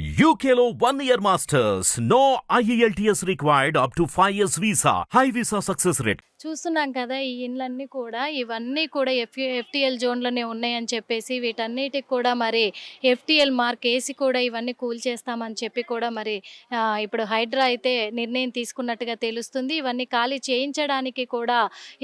UKLO one year masters, no IELTS required up to five years visa, high visa success rate. చూస్తున్నాం కదా! ఈ ఇండ్లన్నీ కూడా ఇవన్నీ కూడా ఎఫ్ ఎఫ్టిఎల్ జోన్లోనే ఉన్నాయని చెప్పేసి వీటన్నిటికి కూడా మరి ఎఫ్టిఎల్ మార్క్ వేసి కూడా ఇవన్నీ కూల్ చేస్తామని చెప్పి కూడా మరి ఇప్పుడు హైడ్రా అయితే నిర్ణయం తీసుకున్నట్టుగా తెలుస్తుంది. ఇవన్నీ ఖాళీ చేయించడానికి కూడా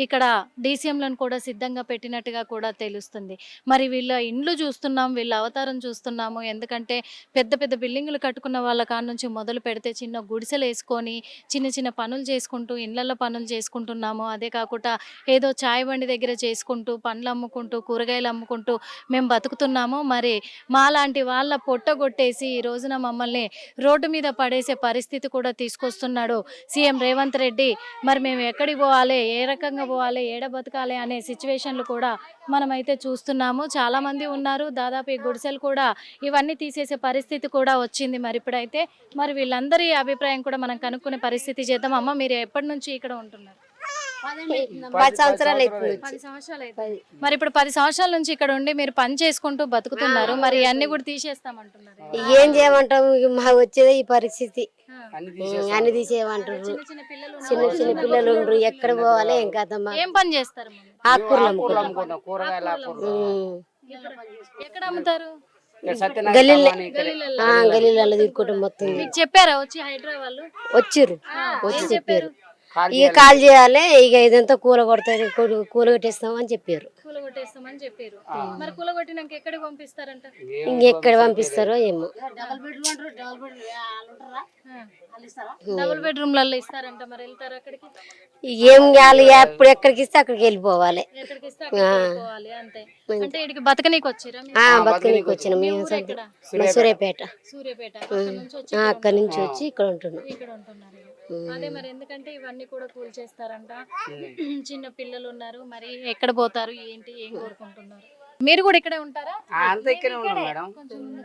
ఇక్కడ డీసీఎంలను కూడా సిద్ధంగా పెట్టినట్టుగా కూడా తెలుస్తుంది. మరి వీళ్ళ ఇండ్లు చూస్తున్నాం వీళ్ళ అవతారం చూస్తున్నాము. ఎందుకంటే పెద్ద పెద్ద బిల్డింగులు కట్టుకున్న వాళ్ళ కాడ నుంచి మొదలు పెడితే చిన్న గుడిసెలు వేసుకొని చిన్న చిన్న పనులు చేసుకుంటూ ఇళ్ళల్లో పనులు చేసుకుంటున్నాము. అదే కాకుండా ఏదో చాయ్ బండి దగ్గర చేసుకుంటూ పండ్లు అమ్ముకుంటూ కూరగాయలు అమ్ముకుంటూ మేము బతుకుతున్నాము మరి మాలాంటి వాళ్ళ పొట్టగొట్టేసి ఈ రోజున మమ్మల్ని రోడ్డు మీద పడేసే పరిస్థితి కూడా తీసుకొస్తున్నాడు సీఎం రేవంత్ రెడ్డి. మరి మేము ఎక్కడికి పోవాలి? ఏ రకంగా పోవాలి? ఏడ బతకాలి? అనే సిచ్యువేషన్లు కూడా మనమైతే చూస్తున్నాము. చాలామంది ఉన్నారు. దాదాపు ఈ గుడిసెలు కూడా ఇవన్నీ తీసేసే పరిస్థితి కూడా వచ్చింది మరి ఇప్పుడైతే. మరి వీళ్ళందరి అభిప్రాయం కూడా మనం కనుక్కునే పరిస్థితి చేద్దాం. అమ్మ మీరు ఎప్పటి నుంచి ఇక్కడ ఉంటున్నారు? పది సంవత్సరాలు అవుతుంది. మరి ఇప్పుడు పది సంవత్సరాల నుంచి ఇక్కడ ఉండి మీరు పని చేసుకుంటూ బతుకుతున్నారు. మరి అన్ని కూడా తీసేస్తామంటున్నారు. ఏం చేయమంటాం మా వచ్చేదే ఈ పరిస్థితి. అన్ని తీసేయమంటారు చిన్న చిన్న పిల్లలు చిన్న ఉన్నారు. చిన్న పిల్లలు ఉండరు. ఎక్కడ పోవాలి ఏం కదమ్మా ఏం పని చేస్తారు? ఆకుకూరలు కూరగాయలు ఉమ్. ఎక్కడ అమ్ముతారు? గల్లీలో తిరుగుకుంటాం మొత్తం. మీకు చెప్పారా? వచ్చి హైదరాబాద్ వాళ్ళు? ఆ, వచ్చి ఏం చెప్పారు? ఇక కాల్ చేయాలి ఇక ఇదంతా కూల కొడతారు కూల- కొట్టేస్తాం అని చెప్పారు. కూలగొట్టేస్తామని చెప్పారు. మరి కూలగొట్టినాక ఎక్కడికి పంపిస్తారంట? ఏం ఇంకెక్కడ పంపిస్తారో ఏమో. డబుల్ బెడ్రూమ్లలో ఇస్తారంట మరి వెళ్తారు అక్కడికి? ఏం కావాలి ఎప్పుడు ఎక్కడికి ఇస్తే అక్కడికి వెళ్ళిపోవాలి. ఎక్కడికి ఇస్తే అక్కడికి వెళ్ళిపోవాలి అంతే. అంటే ఇక్కడికి బతకనీకి వచ్చిరా మీరు? ఆ బతుకనికి వచ్చినాం. మేము సూర్యాపేట. సూర్యాపేట. అక్కడ నుంచి వచ్చి ఇక్కడ ఉంటున్నాం. ఇక్కడ ఉంటున్నారు. అదే మరి ఎందుకంటే ఇవన్నీ కూడా కూల్ చేస్తారంట చిన్న పిల్లలు ఉన్నారు. మరి ఎక్కడ పోతారు? ఏంటి? ఏం కోరుకుంటున్నారు? మీరు కూడా ఇక్కడే ఉంటారా? ఆ, అంతా ఇక్కడే ఉన్నాం మేడం.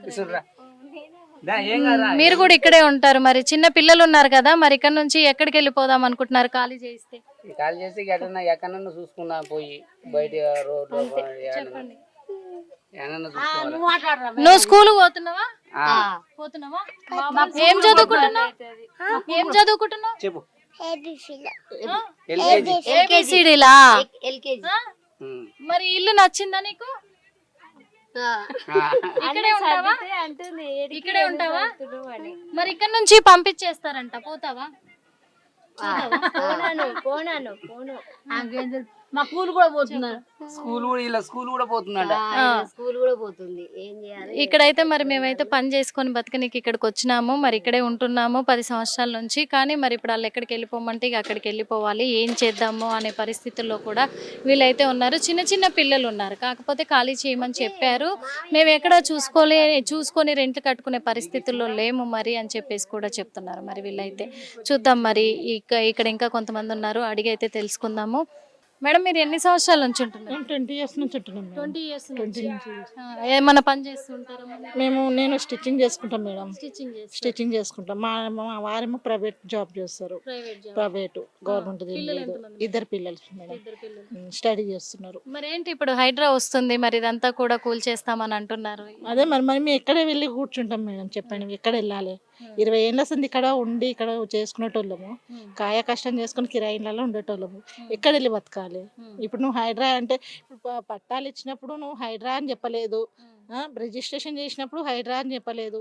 ఇసుర్రా. దా, ఏం కాదా మీరు కూడా ఇక్కడే ఉంటారు మరి. చిన్న పిల్లలు ఉన్నారు కదా మరి ఇక్కడ నుంచి ఎక్కడికి వెళ్ళిపోదాం అనుకుంటున్నారు ఖాళీ చేస్తే ఈ కాల్ చేసి ఎక్కడన్నా ఎక్కడన్నా చూసుకున్నా పోయి బయట రోడ్లు నువ్వు స్కూల్ పోతున్నావా? పోతున్నావా? ఏం చదువుకుంటున్నావు? ఏం చదువుకుంటున్నావు? చెప్పు. ఆ? ఎల్కేజీ. ఏబిసిడీలా? ఎల్కేజీ. ఉమ్. మరి ఇల్లు నచ్చిందా నీకు? ఆ, ఇక్కడే ఉంటావా? ఇక్కడే ఉంటావా? మరి ఇక్కడ నుంచి పంపించేస్తారంట. పోతావా? మా కూలి కూడా పోతున్నారు స్కూల్ కూడా ఇలా స్కూల్ కూడా పోతుందంట. స్కూల్ కూడా పోతుంది. ఏం చేయాలి? ఇక్కడైతే మరి మేమైతే పని చేసుకొని బతకనికి ఇక్కడికి వచ్చినాము. మరి ఇక్కడే ఉంటున్నాము పది సంవత్సరాల నుంచి. కానీ మరి ఇప్పుడు వాళ్ళు ఎక్కడికి వెళ్ళిపోమంటే ఇక అక్కడికి వెళ్ళిపోవాలి. ఏం చేద్దాము అనే పరిస్థితుల్లో కూడా వీళ్ళైతే ఉన్నారు. చిన్న చిన్న పిల్లలు ఉన్నారు. కాకపోతే ఖాళీ చేయమని చెప్పారు. మేము ఎక్కడ చూసుకోలే చూసుకొని రెంట్ కట్టుకునే పరిస్థితుల్లో లేము మరి అని చెప్పేసి కూడా చెప్తున్నారు. మరి వీళ్ళైతే చూద్దాం మరి. ఇక ఇక్కడ ఇంకా కొంతమంది ఉన్నారు. అడిగి అయితే తెలుసుకుందాము. మేడం మీరు ఎన్ని సంవత్సరాల నుంచి ఉంటున్నారు? ట్వంటీ ఇయర్స్ నుంచి ఉంటున్నాం మేడం. ట్వంటీ ఇయర్స్ నుంచి. నుంచి. ఆ, ఏమన్నా పని చేస్తుంటారా మేము నేను స్టిచ్చింగ్ చేసుకుంటాం మేడం. స్టిచ్చింగ్ చేస్తారు? స్టిచ్చింగ్ చేసుకుంటాం. మా మా వారేమో ప్రైవేట్ జాబ్ చేస్తారు. Private job. ప్రైవేట్ గవర్నమెంట్ పిల్లలు లేదు. ఎంతమంది? ఇద్దరు పిల్లలు మేడం. ఇద్దరు పిల్లలు. స్టడీ చేస్తున్నారు. మరి ఏంటి ఇప్పుడు హైడ్రా వస్తుంది మరి ఇదంతా కూడా కూల్ చేస్తామని అంటున్నారు. అదే మరి మరి మేము ఎక్కడే వెళ్ళి కూర్చుంటాం మేడం చెప్పండి. ఎక్కడ వెళ్ళాలి? ఇరవై ఏళ్ళ సంది ఇక్కడ ఉండి ఇక్కడ చేసుకునేటోళ్ళము. కాయ కష్టం చేసుకుని కిరాయిలలో ఉండేటోళ్ళము. ఎక్కడ వెళ్ళి బతకాలి? ఇప్పుడు నువ్వు హైడ్రా అంటే ఇప్పుడు పట్టాలు ఇచ్చినప్పుడు నువ్వు హైడ్రా అని చెప్పలేదు. రిజిస్ట్రేషన్ చేసినప్పుడు హైడ్రా అని చెప్పలేదు.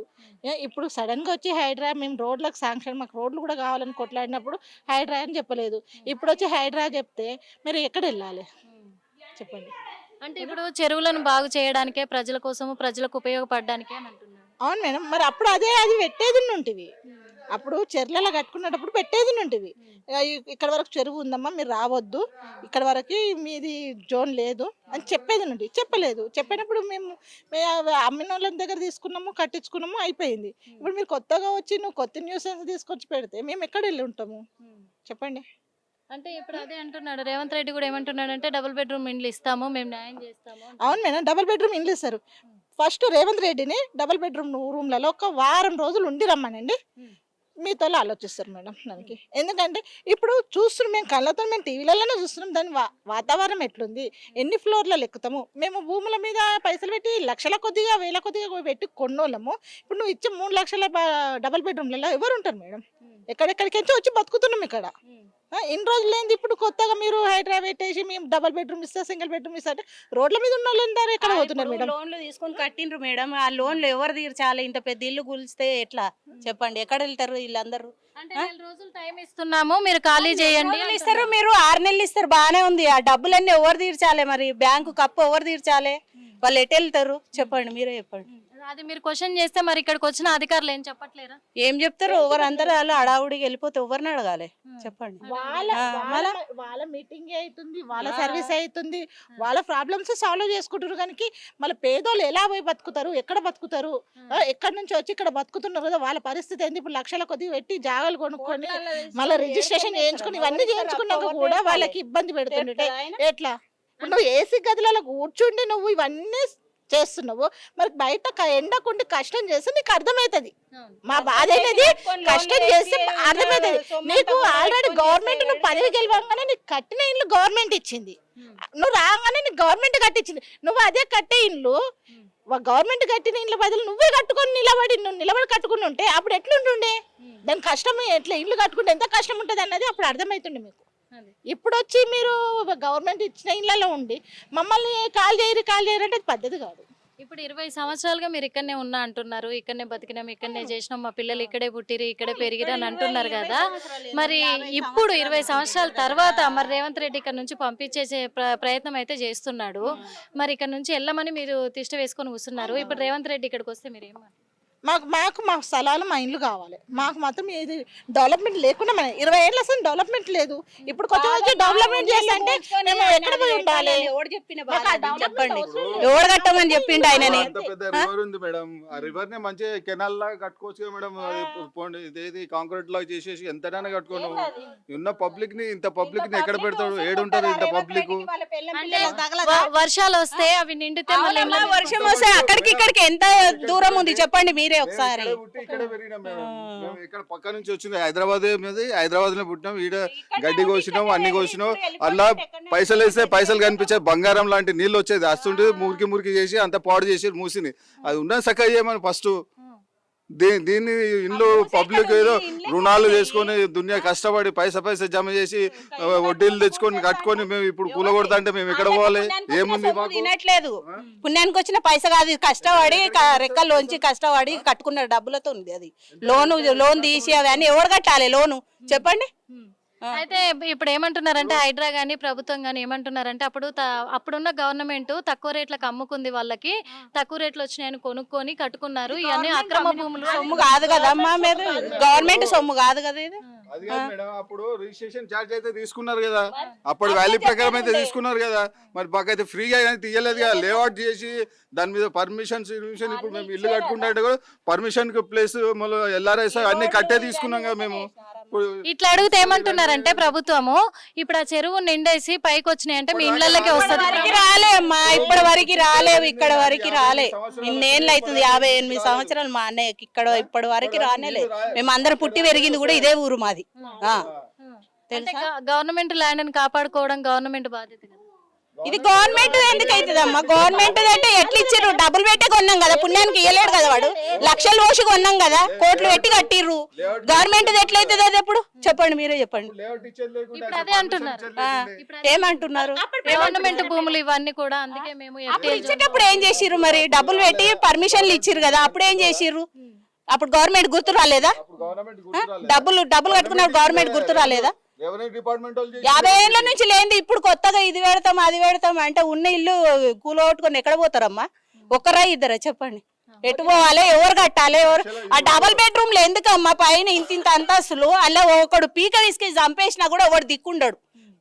ఇప్పుడు సడన్గా వచ్చి హైడ్రా మేము రోడ్లకు శాంక్షన్ మాకు రోడ్లు కూడా కావాలని కొట్లాడినప్పుడు హైడ్రా అని చెప్పలేదు. ఇప్పుడు వచ్చి హైడ్రా చెప్తే మీరు ఎక్కడ వెళ్ళాలి? చెప్పండి. అంటే ఇప్పుడు చెరువులను బాగు చేయడానికే ప్రజల కోసము ప్రజలకు ఉపయోగపడడానికే అంటున్నారు. అవును మేడం. మరి అప్పుడు అదే అది పెట్టేది ఉంటివి అప్పుడు చెర్లలో కట్టుకునేటప్పుడు పెట్టేది ఉంటివి ఇక్కడ వరకు చెరువు ఉందమ్మా మీరు రావద్దు. ఇక్కడ వరకు మీది జోన్ లేదు అని చెప్పేది నుండి. చెప్పలేదు. చెప్పినప్పుడు మేము అమ్మిన వాళ్ళ దగ్గర తీసుకున్నాము కట్టించుకున్నాము అయిపోయింది. ఇప్పుడు మీరు కొత్తగా వచ్చి నువ్వు కొత్త న్యూస్ తీసుకొచ్చి పెడితే మేము ఎక్కడ వెళ్ళి ఉంటాము చెప్పండి. అంటే ఇప్పుడు అదే అంటున్నాడు. రేవంత్ రెడ్డి కూడా ఏమంటున్నాడు అంటే డబుల్ బెడ్రూమ్ ఇండ్లు ఇస్తాము మేము న్యాయం చేస్తాము. అవును మేడం డబుల్ బెడ్రూమ్ ఇల్లు ఇస్తారు. ఫస్ట్ రేవంత్ రెడ్డిని డబుల్ బెడ్రూమ్ రూమ్లలో ఒక వారం రోజులు ఉండి రమ్మనండి మీతో ఆలోచిస్తారు మేడం దానికి. ఎందుకంటే ఇప్పుడు చూస్తున్నాం మేము కళ్ళతో మేము టీవీలలోనే చూస్తున్నాం. దాని వా- వాతావరణం ఎట్లుంది? ఎన్ని ఫ్లోర్లలో ఎక్కుతాము? మేము భూముల మీద పైసలు పెట్టి లక్షల కొద్దిగా వేల కొద్దిగా పెట్టి కొన్నోళ్ళము. ఇప్పుడు నువ్వు ఇచ్చే మూడు లక్షల బ- డబల్ బెడ్రూమ్లలో ఎవరు ఉంటారు మేడం ఎక్కడెక్కడికి వచ్చి బతుకుతున్నాం ఇక్కడ. ఇన్ని రోజులు ఏంది ఇప్పుడు కొత్తగా మీరు హైదరాబాద్ పెట్టేసి మేము డబల్ బెడ్రూమ్ ఇస్తా సింగిల్ బెడ్రూమ్ ఇస్తా అంటే రోడ్ల మీద ఉన్న వాళ్ళు ఎక్కడ పోతున్నారు మేడం? లోన్లు తీసుకొని కట్టిండ్రు మేడం. ఆ లోన్లు ఎవరు తీర్చాలి? ఇంత పెద్ద ఇల్లు కూలిస్తే ఎట్లా? చెప్పండి. ఎక్కడ వెళ్తారు వీళ్ళందరూ? అంటే నెల రోజులు టైం ఇస్తున్నాము. మీరు ఖాళీ చేయండి ఇస్తారు మీరు. ఆరు నెలలు ఇస్తారు. బాగానే ఉంది. ఆ డబ్బులన్నీ ఎవరు తీర్చాలి మరి? బ్యాంకు కప్పు ఎవరు తీర్చాలి? వాళ్ళు ఎటు వెళ్తారు? చెప్పండి. మీరే చెప్పండి. అది మీరు క్వశ్చన్ చేస్తే మరి ఇక్కడికి వచ్చిన అధికారులు ఏం చెప్పట్లేరా? ఏం చెప్తారు? ఎవరు అందరూ అలా అడావుడికి వెళ్ళిపోతే ఎవరిని అడగాలి? చెప్పండి. వాళ్ళ వాళ్ళ? వాళ్ళ మీటింగ్ అవుతుంది వాళ్ళ సర్వీస్ అవుతుంది. వాళ్ళ ప్రాబ్లమ్స్ సాల్వ్ చేసుకుంటారు కానీ మళ్ళీ పేదోళ్ళు ఎలా పోయి బతుకుతారు? ఎక్కడ బతుకుతారు? ఎక్కడి నుంచి వచ్చి ఇక్కడ బతుకుతున్నారు కదా వాళ్ళ పరిస్థితి ఏంది? ఇప్పుడు లక్షల కొద్ది పెట్టి జాగాలు కొనుక్కొని మళ్ళీ రిజిస్ట్రేషన్ చేయించుకుని ఇవన్నీ చేయించుకున్నాక కూడా వాళ్ళకి ఇబ్బంది పెడుతుంటే ఎట్లా? ఇప్పుడు నువ్వు ఏసీ గదులలో కూర్చుండి నువ్వు ఇవన్నీ చేస్తున్నావు? మరి బయట ఎండకుండి కష్టం చేస్తే నీకు అర్థమవుతుంది మా బాధ అనేది కష్టం చేస్తే అర్థమవుతుంది నీకు ఆల్రెడీ గవర్నమెంట్ నువ్వు పదవి గెలవంగానే నీకు కట్టిన ఇల్లు గవర్నమెంట్ ఇచ్చింది. నువ్వు రాగానే నీకు గవర్నమెంట్ కట్టించింది. నువ్వు అదే కట్టే ఇల్లు గవర్నమెంట్ కట్టిన ఇల్లు బదులు నువ్వే కట్టుకొని నిలబడి నువ్వు నిలబడి కట్టుకుని ఉంటే అప్పుడు ఎట్లుంటుండే? దాని కష్టం ఎట్లా? ఇల్లు కట్టుకుంటే ఎంత కష్టం ఉంటుంది అన్నది అప్పుడు అర్థమవుతుండే మీకు. ఇప్పుడు వచ్చి మీరు గవర్నమెంట్ ఇచ్చిన ఇళ్ళలో ఉండి మమ్మల్ని కాల్ చేయరు కాల్ చేయరు అంటే పద్ధతి కాదు. ఇప్పుడు ఇరవై సంవత్సరాలుగా మీరు ఇక్కడనే ఉన్నా అంటున్నారు ఇక్కడనే బతికినాం ఇక్కడనే చేసినాం మా పిల్లలు ఇక్కడే పుట్టిరు ఇక్కడే పెరిగిరు అని అంటున్నారు కదా. మరి ఇప్పుడు ఇరవై సంవత్సరాల తర్వాత మరి రేవంత్ రెడ్డి ఇక్కడ నుంచి పంపించే ప్ర- ప్రయత్నం అయితే చేస్తున్నాడు. మరి ఇక్కడ నుంచి వెళ్ళమని మీరు తిష్ట వేసుకొని కూర్చున్నారు. ఇప్పుడు రేవంత్ రెడ్డి ఇక్కడికి వస్తే మీరు ఏమంటారు మాకు మాకు మా స్థలాలు మా ఇండ్లు కావాలి. మాకు మాత్రం ఏది డెవలప్మెంట్ లేకుండా మన ఇరవై ఏళ్ళ అసలు డెవలప్మెంట్ లేదు. ఇప్పుడు కొత్త వచ్చి డెవలప్మెంట్ చేస్తుంటే మేము ఎక్కడ పోయి ఉండాలి? ఎవడు చెప్పిన చెప్పండి. ఎవడు కట్టమని చెప్పిండు ఆయనని? రివర్ ఉంది మేడం. ఆ రివర్ని మంచిగా కెనాల్ లాగా కట్టుకోవచ్చు మేడం. ఇదేది కాంక్రీట్ లాగా చేసేసి ఎంతైనా కట్టుకోను ఉన్న పబ్లిక్ని ఇంత పబ్లిక్ని ఎక్కడ పెడతాడు? ఏడుంటారు ఇంత పబ్లిక్ వర్షాలు వస్తే అవి నిండితే వర్షం వస్తే అక్కడికి ఇక్కడికి ఎంత దూరం ఉంది చెప్పండి. మీరే ఒకసారి. ఇక్కడే పుట్టి ఇక్కడే పెరిగినాం మేడం మేము ఇక్కడ పక్క నుంచి వచ్చింది హైదరాబాద్ మీద హైదరాబాద్లో పుట్టినాం. ఈడ గడ్డి కోసినాం అన్ని కోసినాం. అలా పైసలు వేస్తే పైసలు కనిపించే బంగారం లాంటి నీళ్ళు వచ్చేది. వస్తుంటే మురికి మురికి చేసి అంత పాడు చేసి మూసిని అది ఉన్న సక్క చేయమని ఫస్ట్ దీన్ని ఇల్లు పబ్లిక్ ఏదో రుణాలు చేసుకొని దునియా కష్టపడి పైసా పైసా జమ చేసి వడ్డీలు తెచ్చుకొని కట్టుకొని మేము ఇప్పుడు కూలగొడతా అంటే మేము ఎక్కడ పోవాలి? ఏముంది తినట్లేదు. పుణ్యానికి వచ్చిన పైస కాదు కష్టపడి రెక్కల్లోంచి కష్టపడి కట్టుకున్న డబ్బులతో ఉంది అది. లోను లోన్ తీసి అవన్నీ ఎవరు కట్టాలి? లోను? చెప్పండి. అయితే ఇప్పుడు ఏమంటున్నారంటే హైడ్రా గానీ ప్రభుత్వం గానీ ఏమంటున్నారంటే అప్పుడు త- అప్పుడున్న గవర్నమెంట్ తక్కువ రేట్లకు అమ్ముకుంది వాళ్ళకి. తక్కువ రేట్లు వచ్చినాయని కొనుక్కొని కట్టుకున్నారు. ఇవన్నీ అక్రమ భూములు. సొమ్ము కాదు కదమ్మా మీరు? గవర్నమెంట్ సొమ్ము కాదు కదా ఇది? అది కాదు మేడం అప్పుడు రిజిస్ట్రేషన్ ఛార్జ్ అయితే తీసుకున్నారు కదా. అప్పుడు వాల్యూ ప్రకారం అయితే తీసుకున్నారు కదా. మరి మాకైతే ఫ్రీగా అయితే తీయలేదు కదా. లేఅవుట్ చేసి దాని మీద పర్మిషన్స్ పర్మిషన్ ఇప్పుడు మేము ఇల్లు కట్టుకుంటే కూడా పర్మిషన్ ప్లేస్ మళ్ళీ ఎల్ఆర్ఎస్ అన్ని కట్టే తీసుకున్నాం కదా మేము. ఇట్లా అడిగితే ఏమంటున్నారంటే ప్రభుత్వము ఇప్పుడు ఆ చెరువు నిండేసి పైకి వచ్చినాయి అంటే మీ ఇళ్ళకి వస్తుంది రాలే అమ్మా ఇప్పటి వరకు రాలేవు ఇక్కడ వరకు రాలే. ఇన్నేళ్ళు అవుతుంది యాభై ఎనిమిది సంవత్సరాలు మా అన్నయ్యకి ఇక్కడ ఇప్పటి వరకు రానేలే మేము అందరం పుట్టి పెరిగింది కూడా ఇదే ఊరు మాది. గవర్నమెంట్ ల్యాండ్ని కాపాడుకోవడం గవర్నమెంట్ బాధ్యత కదా. ఇది గవర్నమెంట్ ఎందుకు అవుతుంది అమ్మా గవర్నమెంట్ అంటే ఎట్లా ఇచ్చిర్రు? డబ్బులు పెట్టే కొన్నాం కదా పుణ్యానికి ఇయ్యలేడు కదా వాడు. లక్షలు పోసి కొన్నాం కదా కోట్లు పెట్టి కట్టిర్రు. గవర్నమెంట్ ఎట్లయితుంది అది ఎప్పుడు? చెప్పండి మీరే చెప్పండి. ఇప్పుడు అదే అంటున్నారు. ఏమంటున్నారు? గవర్నమెంట్ భూములు ఇవన్నీ కూడా అందుకే మేము అప్పుడు ఇచ్చేటప్పుడు ఏం చేసిర్రు మరి? డబ్బులు పెట్టి పర్మిషన్లు ఇచ్చిర్రు కదా అప్పుడు ఏం చేసిర్రు? అప్పుడు గవర్నమెంట్ గుర్తు రాలేదా? డబ్బులు డబ్బులు కట్టుకున్న గవర్నమెంట్ గుర్తు రాలేదా. యాభై ఏళ్ళ నుంచి లేనిది ఇప్పుడు కొత్తగా ఇది పెడతాం అది పెడతాం అంటే ఉన్న ఇల్లు కూలగొట్టుకొని ఎక్కడ పోతారమ్మా? ఒక్కరా ఇద్దరా చెప్పండి. ఎటు పోవాలి? ఎవరు కట్టాలి? ఎవరు? ఆ డబల్ బెడ్రూమ్లో ఎందుకమ్మా? పైన ఇంత ఇంత అంతస్తులు అలా ఒకడు పీక తీసుకెళ్ళి చంపేసినా కూడా ఒకడు దిక్కుండడు.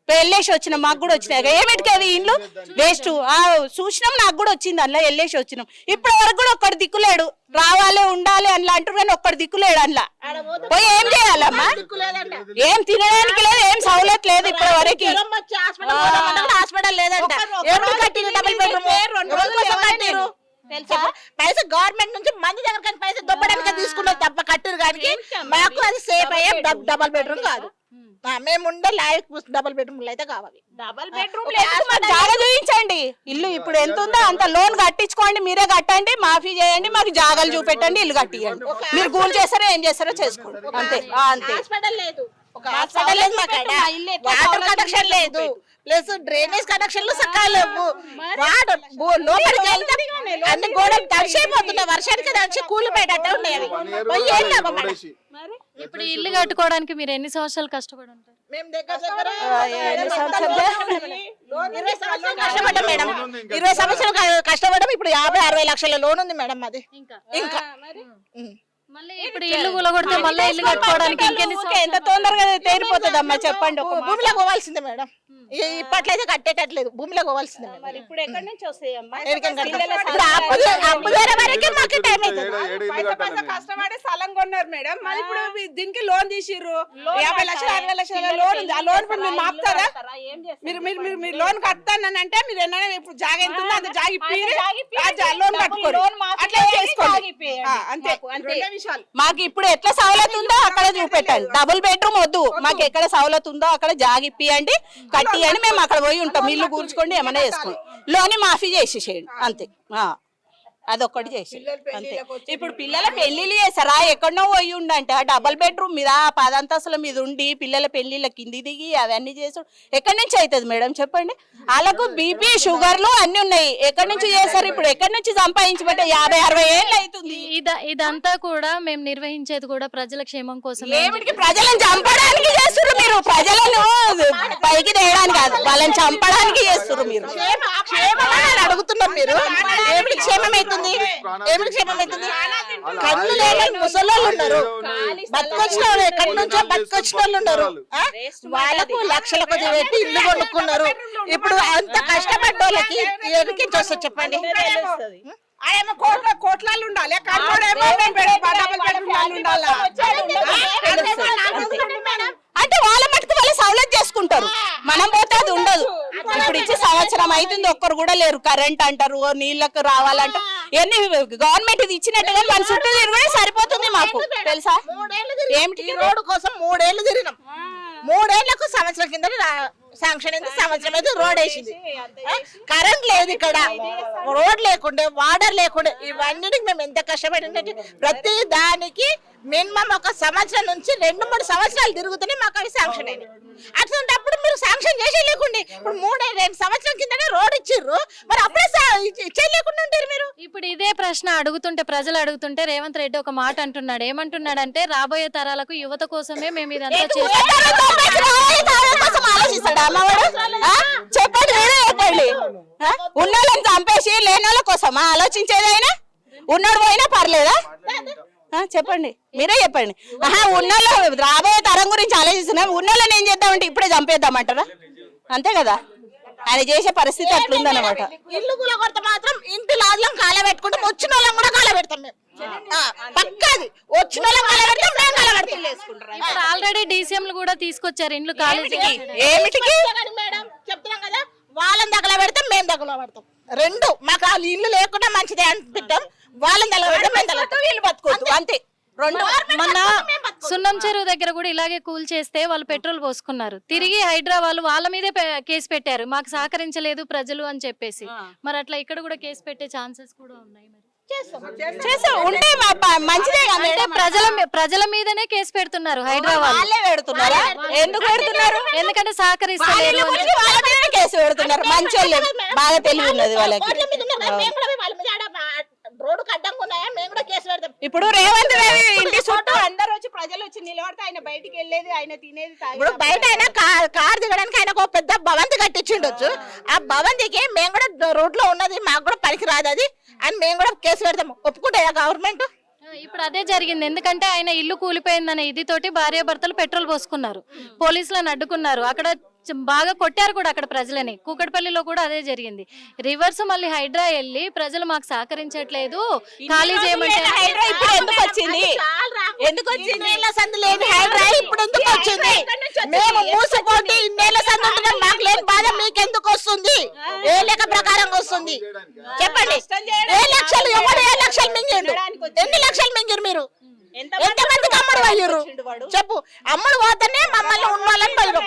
వెళ్ళేసి వచ్చిన మాకు కూడా వచ్చినాయి. ఏమిటికి అవి ఇండ్లు? వేస్ట్ ఆ చూసినాం నాకు కూడా వచ్చింది అందులో వెళ్ళేసి వచ్చినాం. ఇప్పటి వరకు కూడా ఒక్కడు దిక్కులేడు. రావాలి ఉండాలి అని అంటారు కానీ ఒక్కడు దిక్కులేడు అందులో. పోయి ఏం చేయాలమ్మా? ఏం తినడానికి లేదు ఏం సౌలత్ లేదు ఇప్పటి వరకు. హాస్పిటల్ లేదంట. ఎవరు కట్టిరు డబుల్ బెడ్రూమ్ ఎవరి కోసం కట్టిరు తెలుసా? పైసా గవర్నమెంట్ నుంచి మంది దగ్గర కానీ పైసా దొబ్బడానికి తీసుకున్నది తప్ప కట్టిరు కానీ మాకు అది సేఫ్ అయ్యే డబ్- డబల్ బెడ్రూమ్ కాదు. మేము ఉండే లాయక్ డబల్ బెడ్రూమ్ అయితే కావాలి. డబల్ బెడ్రూమ్ జాగా చూపించండి ఇల్లు ఇప్పుడు ఎంత ఉందో అంత లోన్ కట్టించుకోండి మీరే కట్టండి మాఫీ చేయండి మాకు జాగాలు చూపెట్టండి ఇల్లు కట్టియండి. మీరు కూల్ చేస్తారో ఏం చేస్తారో చేసుకోండి. అంతే అంతే. హాస్పిటల్ లేదు. ఒక హాస్పిటల్ లేదు మాకు వాటర్ కనెక్షన్ లేదు. ప్లస్ డ్రైనేజ్ కనెక్షన్లు సక్కగా లేవు వాటర్ భూ- లోపలికి వెళ్తే అన్ని గోడలు తడిసిపోతున్నాయి వర్షానికి తడిచి కూలిపోయేటట్టు ఉన్నాయి అవి. పోయి ఏం లాభం ఆడ? ఓడేసి. ఇప్పుడు ఇల్లు కట్టుకోవడానికి మీరు ఎన్ని సంవత్సరాలు కష్టపడి ఉంటారు? మేము దగ్గర దగ్గర కష్టపడ్డాం మేడం. ఇరవై సంవత్సరాలు కష్టపడ్డాం ఇప్పుడు యాభై అరవై లక్షల లోన్ ఉంది మేడం అది ఇంకా. ఇంకా. ఉం. మళ్ళీ ఇప్పుడు ఇల్లు కూలగొడితే మళ్ళీ ఇల్లు కట్టుకోవడానికి ఎంత తొందరగా తేరిపోతుంది అమ్మా చెప్పండి. భూమిలో పోవాల్సిందే మేడం. ఇప్పట్లయితే కట్టేటట్లేదు. భూమిలో పోవాల్సిందే. మరి. ఇప్పుడు ఎక్కడి నుంచి? కష్టపడి స్థలం కొన్నారు మేడం. మళ్ళీ ఇప్పుడు దీనికి లోన్ తీసిర్రు. యాభై లక్షలు అరవై లక్షల లోన్ ఉంది. ఆ లోన్ ఇప్పుడు మీరు మాపుతారా? మీరు మీరు మీరు మీరు లోన్ కడతానని అంటే మీరు ఏమైనా ఇప్పుడు జాగ ఎంత ఉందో అంత జాగి లోన్ కట్టుకోరు అట్లా చేసుకోండి. అంతే. రెండే విషయాలు. మాకు ఇప్పుడు ఎట్లా సవలత్ ఉందో అక్కడ చూపెట్టండి డబుల్ బెడ్రూమ్ వద్దు. మాకు ఎక్కడ సవలత్ ఉందో అక్కడ జాగిప్పియండి కట్టియండి మేము అక్కడ పోయి ఉంటాం. ఇల్లు కూర్చుకోండి ఏమైనా చేసుకోండి లోని మాఫీ చేసేసేయండి. అంతే. అదొక్కటి చేసి. అంతే. ఇప్పుడు పిల్లల పెళ్ళిళ్ళు చేసారా ఎక్కడనో పోయి ఉండంటే. ఆ డబల్ బెడ్రూమ్ మీద ఆ పదంతస్తుల మీద ఉండి పిల్లల పెళ్ళిళ్ళ కింది దిగి అవన్నీ చేసు ఎక్కడి నుంచి అవుతుంది మేడం చెప్పండి? వాళ్ళకు బీపీ షుగర్లు అన్ని ఉన్నాయి. ఎక్కడి నుంచి చేస్తారు ఇప్పుడు? ఎక్కడి నుంచి సంపాదించబట్టే యాభై అరవై ఏళ్ళు అవుతుంది. ఇద ఇదంతా కూడా మేము నిర్వహించేది కూడా ప్రజల క్షేమం కోసం ఏమిటికి ప్రజలను చంపడానికి చేస్తున్నారు మీరు? ప్రజలను పైకి తేయడానికి కాదు. వాళ్ళని చంపడానికి చేస్తున్నారు మీరు. అడుగుతున్నాం మీరు? ఏమిటి క్షేమం అవుతుంది? ఏమిటి క్షేమం అవుతుంది? కళ్ళు లేని ముసలోళ్ళు ఉన్నారు. బతుకొచ్చిన వాళ్ళు ఎక్కడి నుంచో బతుకొచ్చిన వాళ్ళు ఉన్నారు? వాళ్ళకు లక్షల కొద్ది పెట్టి ఇల్లు కొనుక్కున్నారు. ఇప్పుడు అంత కష్టపడ్డ వాళ్ళకి ఎదికించి వస్తుంది చెప్పండి. ఆయనేమో కోట్ల కోట్లాలు ఉండాలి. ఉండాలా? అంటే వాళ్ళ మటుకు వాళ్ళు సౌలత్ చేసుకుంటారు. మనం పోతే అది ఉండదు. ఇప్పుడు ఇచ్చి సంవత్సరం అవుతుంది ఒక్కరు కూడా లేరు. కరెంట్ అంటారు నీళ్ళకు రావాలంటారు ఇవన్నీ గవర్నమెంట్ ఇది ఇచ్చినట్టుగా మన చుట్టూ తిరుగుడే సరిపోతుంది మాకు. తెలుసా? ఏమిటి? ఈ రోడ్డు కోసం మూడేళ్ళు తిరిగినాం. మూడేళ్ళకు సంవత్సరం కింద శాంక్షన్ అయింది సంవత్సరం అయితే రోడ్ వేసింది? కరెంట్ లేదు ఇక్కడ. రోడ్ లేకుండే వాటర్ లేకుండే ఇవన్నిటికి మేము ఎంత కష్టపడిందంటే ప్రతి దానికి మినిమం ఒక సంవత్సరం నుంచి రెండు మూడు సంవత్సరాలు తిరుగుతూనే మాకు అవి శాంక్షన్ అయింది. అట్లాంటప్పుడు మీరు శాంక్షన్ చేసే లేకుండే ఇప్పుడు మూడే రెండు సంవత్సరం కిందనే రోడ్ ఇచ్చిర్రు. మరి అప్పుడే చేయలేకుండా ఉంటారు మీరు? ఇప్పుడు ఇదే ప్రశ్న అడుగుతుంటే ప్రజలు అడుగుతుంటే రేవంత్ రెడ్డి ఒక మాట అంటున్నాడు. ఏమంటున్నాడంటే రాబోయే తరాలకు యువత కోసమే మేము ఇదంతా? చెప్పండి మీరే చెప్పండి? ఉన్నోళ్ళని చంపేసి లేని వాళ్ళ కోసమా? ఆలోచించేది ఆయన? ఉన్నోడు పోయినా పర్లేదా? చెప్పండి. మీరే చెప్పండి. ఆహా ఉన్నోళ్ళు రాబోయే తరం గురించి ఆలోచిస్తున్నాం. ఉన్నోళ్ళని ఏం చేద్దామంటే ఇప్పుడే చంపేద్దామంటారా? అంతే కదా? ఆయన చేసే పరిస్థితి అట్లుందన్నమాట. ఇల్లు కూలగొడితే మాత్రం ఇంటి లాడ్లం కాల పెట్టుకుంటాం వచ్చిన వాళ్ళం కూడా కాల పెడతాం మేము ఆ, పక్కాది. వచ్చిన వాళ్ళం కాల పెడతాం మేము కాల పెడతాం ఇప్పుడు ఆల్రెడీ డీసీఎంలు కూడా తీసుకొచ్చారు ఇండ్లు కాలేజీకి ఏమిటికి? చెప్తున్నాం కదా. వాళ్ళని దగ్గర పెడతాం మేము దగ్గర పెడతాం రెండు. మాకు వాళ్ళు ఇల్లు లేకుండా మంచిదే అనిపిస్తాం వాళ్ళని మేము వీళ్ళు బతుకోవద్దు అంతే. రెండు. మొన్న సున్నం చెరువు దగ్గర కూడా ఇలాగే కూల్ చేస్తే వాళ్ళు పెట్రోల్ పోసుకున్నారు. తిరిగి హైడ్రా వాళ్ళు వాళ్ళ మీదే కేసు పెట్టారు. మాకు సహకరించలేదు ప్రజలు అని చెప్పేసి. మరి అట్లా ఇక్కడ కూడా కేసు పెట్టే ఛాన్సెస్ కూడా ఉన్నాయి మరి. చేసా ఉంటే మంచిదే కదా అంటే. ప్రజల ప్రజల మీదనే కేసు పెడుతున్నారు వాళ్ళు వాళ్ళే. పెడుతున్నారా. ఎందుకు పెడుతున్నారు? ఎందుకంటే వాళ్ళ కేసు పెడుతున్నారు. మంచోళ్ళు బాగా తెలివి ఉన్నది వాళ్ళకి. మేము కూడా అడ్డంగా ఉన్నాయా? మేము కేసు పెడతాం. ఇప్పుడు రేవంత్ రెడ్డి ఇంటి చుట్టూ అందరు వచ్చి ప్రజలు వచ్చి నిలబడితే ఆయన బయటికి వెళ్ళేది ఆయన తినేది తాగేది. ఇప్పుడు బయట అయినా కార్ దిగడానికి ఆయన ఒక పెద్ద భవంతి కట్టించిండొచ్చు. ఆ. భవంతికి మేము కూడా రోడ్లో ఉన్నది మాకు కూడా పనికి రాదు అది. అని మేము కూడా కేసు పెడతాం ఒప్పుకుంటాయా గవర్నమెంట్? ఇప్పుడు అదే జరిగింది. ఎందుకంటే ఆయన ఇల్లు కూలిపోయిందనే ఇది తోటి భార్యాభర్తలు పెట్రోల్ పోసుకున్నారు. పోలీసులను అడ్డుకున్నారు. అక్కడ బాగా కొట్టారు కూడా అక్కడ ప్రజలని. కూకట్పల్లిలో కూడా అదే జరిగింది. రివర్స్ మళ్ళీ హైడ్రా వెళ్ళి ప్రజలు మాకు సహకరించట్లేదు. ఖాళీ చేయమంటే హైడ్రా ఇప్పుడు ఎందుకు వచ్చింది? ఎందుకు వచ్చింది? సందు హైడ్రా ఇప్పుడు ఎందుకు వచ్చింది? మేము మూసుకోండి ఇన్నేళ్ళ సందు ఉంటున్నాం మాకు లేని బాధ మీకు ఎందుకు వస్తుంది? ఏ లెక్క ప్రకారం వస్తుంది? చెప్పండి. ఏ లక్షలు ఎవరు ఏ లక్షలు మింగిండు ఎన్ని లక్షలు మింగిరు మీరు? అమ్ముడు చెప్పు. అమ్ముడు పోతేనే మమ్మల్ని ఉన్నోళ్ళని పోయిరు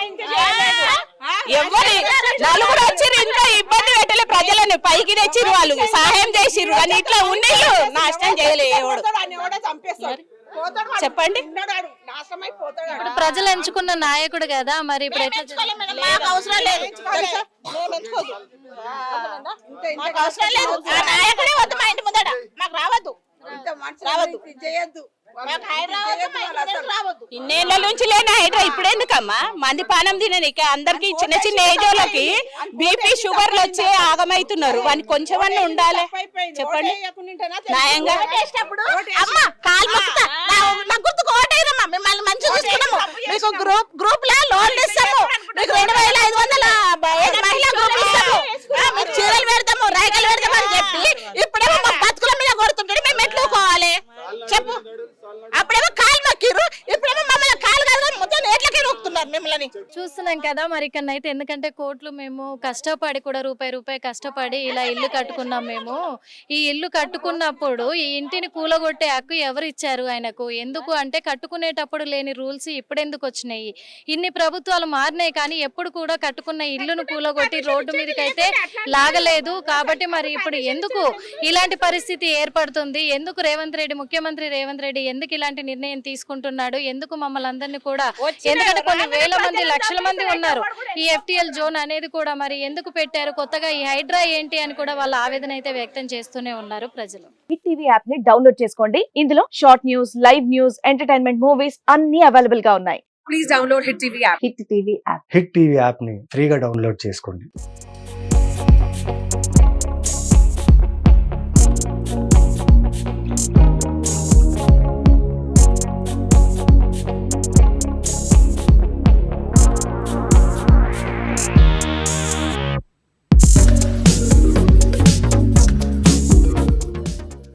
ఎవరి నలుగురు వచ్చిర్రు ఇంకా ఇబ్బంది పెట్టలే ప్రజలను పైకి తెచ్చిర్రు వాళ్ళు సహాయం చేసిర్రు కానీ ఇట్లా ఉన్నాయి నాశనం చేయలే ఎవడు వాడిని ఎవడో చంపేస్తాడు పోతాడు వాడు. చెప్పండి. ఇప్పుడు ప్రజలు ఎంచుకున్న నాయకుడు కదా మరి ఇప్పుడు ఎట్లా చేయాలి? మాకు అవసరం లేదు తెలుసా? మేము ఎంచుకోదు. మాకు అవసరం లేదు ఆ నాయకుడే వద్దు మా ఇంటి ముందట మాకు రావద్దు ఇంత రావద్దు. చేయొద్దు ఇన్నేళ్ళ నుంచి లేని హైడ్రా ఇప్పుడు ఎందుకమ్మా? మంది పానం తిననిక అందరికి చిన్న చిన్న ఏజ్ వాళ్ళకి బీపీ షుగర్లు వచ్చి ఆగమైతున్నారు. వానికి కొంచెం అన్న ఉండాలి. చెప్పండి. న్యాయంగా. అమ్మ కాలు మొక్కుతా. నా- నా గుర్తుకు ఓటేయమ్మా మిమ్మల్ని మంచిగా చూసుకున్నాము. మీకు గ్రూప్ గ్రూప్ లా లోన్లు ఇస్తాము. మీకు రెండు వేల ఐదు వందల బ- ఏంటి మహిళా గ్రూప్ ఇస్తాము. ఆ, మీకు చీరలు పెడతాము రైకలు పెడతాము అని చెప్పి ఇప్పుడేమో మా బతుకుల మీద కొడుతుంటే మేము ఎట్లుకోవాలి చెప్పు. అప్పుడేమో కాలు మొక్కిర్రు ఇప్పుడేమో మమ్మల్ని కాలు కాదు మొత్తం ఎట్లకే నొక్కుతున్నారు మిమ్మల్ని. చూస్తున్నాం కదా మరి ఇక్కడనైతే. ఎందుకంటే కోట్లు మేము కష్టపడి కూడా రూపాయి రూపాయి కష్టపడి ఇలా ఇల్లు కట్టుకున్నాం మేము. ఈ ఇల్లు కట్టుకున్నప్పుడు ఈ ఇంటిని కూలగొట్టే హక్కు ఎవరు ఇచ్చారు ఆయనకు? ఎందుకు? అంటే కట్టుకునేటప్పుడు లేని రూల్స్ ఇప్పుడు ఎందుకు వచ్చినాయి? ఇన్ని ప్రభుత్వాలు మారినాయి కానీ ఎప్పుడు కూడా కట్టుకున్న ఇల్లును కూలగొట్టి రోడ్డు మీదకైతే లాగలేదు. కాబట్టి మరి ఇప్పుడు ఎందుకు ఇలాంటి పరిస్థితి ఏర్పడుతుంది? ఎందుకు రేవంత్ రెడ్డి ముఖ్యమంత్రి రేవంత్ రెడ్డి ఎందుకు ఇలాంటి నిర్ణయం తీసుకుంటున్నాడు? ఎందుకు మమ్మల్ని అందరినీ కూడా ఎందుకంటే కొన్ని వేల మంది లక్షల మంది ఉన్నారు. ఈ ఎఫ్టిఎల్ జోన్ అనేది కూడా మరి ఎందుకు పెట్టారు? కొత్తగా ఈ హైడ్రా ఏంటి అని కూడా వాళ్ళ ఆవేదన అయితే వ్యక్తం చేస్తూనే ఉన్నారు ప్రజలు. హిట్ టీవీ యాప్ని డౌన్లోడ్ చేసుకోండి. ఇందులో short news live news entertainment movies అన్ని అవైలబుల్గా ఉన్నాయి. Please download hit TV app hit TV app hit TV యాప్ని ఫ్రీగా డౌన్లోడ్ చేసుకోండి.